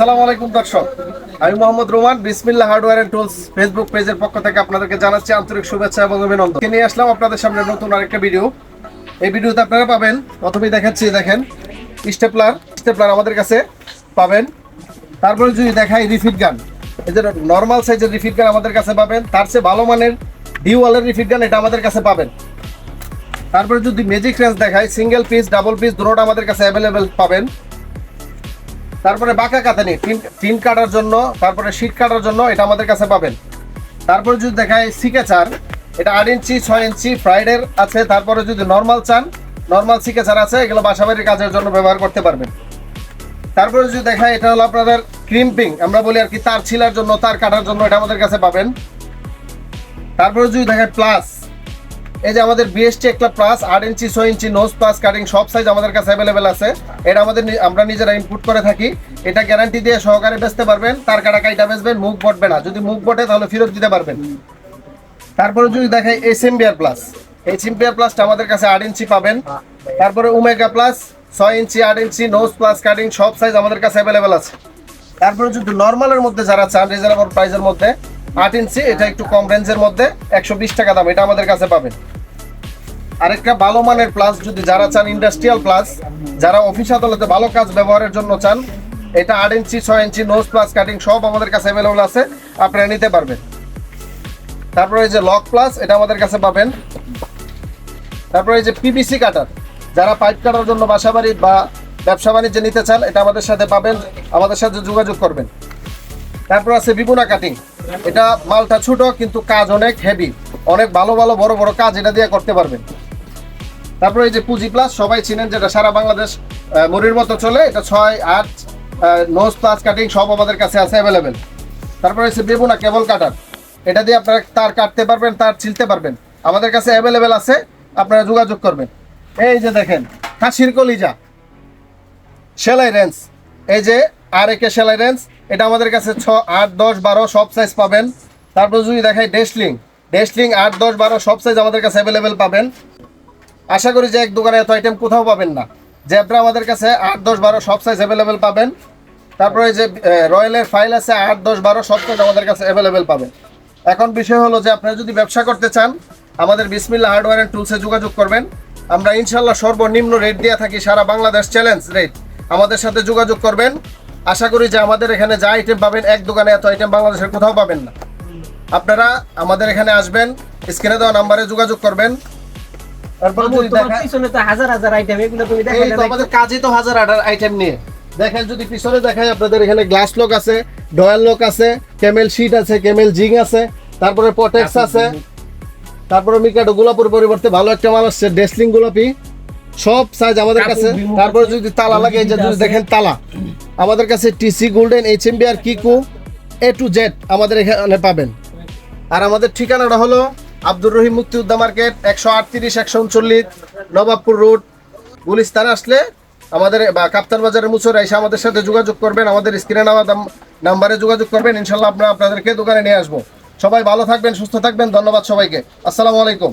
আসসালামু আলাইকুম দর্শক। আমি Mohammad Roman, Bismillah hardware and tools Facebook পেজের পক্ষ থেকে আপনাদেরকে জানাচ্ছি আন্তরিক শুভেচ্ছা এবং অভিনন্দন। নিয়ে আসলাম আপনাদের সামনে নতুন আরেকটা ভিডিও। এই ভিডিওতে আপনারা পাবেন, প্রথমেই দেখাচ্ছি, দেখেন, স্টেপলার স্টেপলার আমাদের কাছে পাবেন। তারপরে যদি দেখাই রিফিট গান, এই যে নর্মাল সাইজের রিফিট গান আমাদের কাছে পাবেন, তার চেয়ে ভালো মানের ডিওয়ালের রিফিট গান এটা আমাদের কাছে পাবেন। তারপরে যদি ম্যাজিক রেঞ্জ দেখাই সিঙ্গেল পিস ডাবল পিস দুটোটা আমাদের কাছে অ্যাভেলেবেল পাবেন। তারপরে বাঁকা কাতানি টিন কাটার জন্য, তারপরে শীট কাটার জন্য এটা আমাদের কাছে পাবেন। তারপরে যদি দেখায় সিকেচার এটা আট ইঞ্চি, ছয় ইঞ্চি, ফ্রাইডের আছে, তারপরে যদি নর্মাল চান, নর্মাল সিকে চার আছে, এগুলো বাসাবাড়ির কাজের জন্য ব্যবহার করতে পারবেন। তারপরে যদি দেখায় এটা হলো আপনাদের ক্রিম্পিং আমরা বলি আর কি তার ছিলার জন্য, তার কাটার জন্য এটা আমাদের কাছে পাবেন। তারপরে যদি দেখায় প্লাস এই যে আমাদের বিএসটি একটা প্লাস আট ইঞ্চি ছয় ইঞ্চি নোজ প্লাস কাটিং সব সাইজ আমাদের কাছে অ্যাভেলেবেল আছে। এটা আমাদের আমরা নিজেরা ইনপুট করে থাকি। এটা গ্যারান্টি দিয়ে সহকারে বেচতে পারবেন, তার কাটা কাইটা বেচবেন, মুখ বটবে না। যদি মুখ বটে, তাহলে ফেরত দিতে পারবেন। তারপরে যদি দেখাই S M B R plus H M B R প্লাসটা আমাদের কাছে আট ইঞ্চি পাবেন। তারপরে উমেগা প্লাস ছয় ইঞ্চি আট ইঞ্চি নোজ প্লাস কাটিং সব সাইজ আমাদের কাছে অ্যাভেলেবেল আছে। তারপরে যদি নর্মালের মধ্যে যারা চান রিজনেবল প্রাইসের মধ্যে আট ইঞ্চি, এটা একটু কম রেঞ্জের মধ্যে, একশো বিশ টাকা দাম, এটা আমাদের কাছে পাবেন। আরেকটা ভালো মানের প্লাস যদি যারা চান ইন্ডাস্ট্রিয়াল প্লাস যারা অফিস আদালতে ভালো কাজ ব্যবহারের জন্য চান, এটা আট ইঞ্চি, ছয় ইঞ্চি নোজ প্লাস কাটিং সব আমাদের কাছে অ্যাভেলেবল আছে, আপনারা নিতে পারবেন। তারপরে এই যে লক প্লাস এটা আমাদের কাছে পাবেন। তারপরে এই যে পিবিসি কাটার যারা পাইপ কাটার জন্য বাসা বাড়ি বা ব্যবসা বাণিজ্যে নিতে চান, এটা আমাদের সাথে পাবেন, আমাদের সাথে যোগাযোগ করবেন। তারপর আছে বিপুনা কাটিং এটা মালটা ছোট, কিন্তু কাজ অনেক হেভি অনেক ভালো ভালো বড় বড় কাজ এটা দিয়ে করতে পারবেন। তারপরে এই যে পুঁজি প্লাস সবাই চিনেন যেটা সারা বাংলাদেশ মুড়ির মতো চলে, এটা ছয়, আট নোজ প্লাস কাটিং সব আমাদের কাছে আছে অ্যাভেলেবেল তারপরে হচ্ছে বেবুনা কেবল কাটার এটা দিয়ে আপনারা তার কাটতে পারবেন, তার ছিলতে পারবেন। আমাদের কাছে অ্যাভেলেবেল আছে, আপনারা যোগাযোগ করবেন। এই যে দেখেন, খাসির কলিজা। সেলাই রেঞ্জ। এই যে আর একে সেলাই রেঞ্জ এটা আমাদের কাছে ছ, আট, দশ, বারো, সব সাইজ পাবেন। তারপর যদি দেখাই ডেসলিং ডেসলিং আট, দশ, বারো, সব সাইজ আমাদের কাছে অ্যাভেলেবেল পাবেন। আশা করি যে এক দোকানে এত আইটেম কোথাও পাবেন না। জেব্রা আমাদের কাছে আট, দশ, বারো, সব সাইজ অ্যাভেলেবেল পাবেন। তারপরে যে রয়্যালের ফাইল আছে, আট, দশ, বারো, সব সাইজ আমাদের কাছে অ্যাভেলেবেল পাবেন। এখন বিষয় হলো যে আপনারা যদি ব্যবসা করতে চান, আমাদের বিসমিল্লা হার্ডওয়্যার অ্যান্ড টুলসে যোগাযোগ করবেন। আমরা ইনশাল্লাহ সর্বনিম্ন রেট দিয়ে থাকি সারা বাংলাদেশ চ্যালেঞ্জ রেট আমাদের সাথে যোগাযোগ করবেন। আশা করি যে আমাদের এখানে যা আইটেম পাবেন এক দোকানে এত আইটেম বাংলাদেশের কোথাও পাবেন না। আপনারা আমাদের এখানে আসবেন স্ক্রিনে দেওয়া নাম্বারে যোগাযোগ করবেন। তারপরে পিছনে তো হাজার হাজার আইটেম এগুলো তুমি এই তো আমাদের কাজই তো হাজার আটার আইটেম নিয়ে। দেখেন যদি পিছনে দেখাই আপনাদের এখানে গ্লাস লক আছে ডয়াল লক আছে ক্যামেল শিট আছে ক্যামেল জিং আছে তারপরে পটেক্স আছে। তারপরে মিকাটো গোলাপুর পরিবর্তে ভালো একটা মাল আসছে ডেসলিং গোলাপি। সব সাইজ আমাদের কাছে। তারপরে যদি তালা লাগে এই যে যদি দেখেন তালা। আমাদের কাছে T C golden H M B R কিকু A to Z আমাদের এখানে পাবেন। আর আমাদের ঠিকানাটা হলো আব্দুর রহিম মুক্তি উদ্যা মার্কেট একশো আটত্রিশ একশো উনচল্লিশ নবাবপুর রোড। গুলিস্তান আসলে আমাদের বা কাপ্তান বাজারের মুচর এসে আমাদের সাথে যোগাযোগ করবেন। আমাদের স্ক্রিনে নেওয়া নাম্বারে যোগাযোগ করবেন। ইনশাল্লাহ আমরা আপনাদেরকে দোকানে নিয়ে আসব। সবাই ভালো থাকবেন সুস্থ থাকবেন। ধন্যবাদ সবাইকে। আসসালামু আলাইকুম।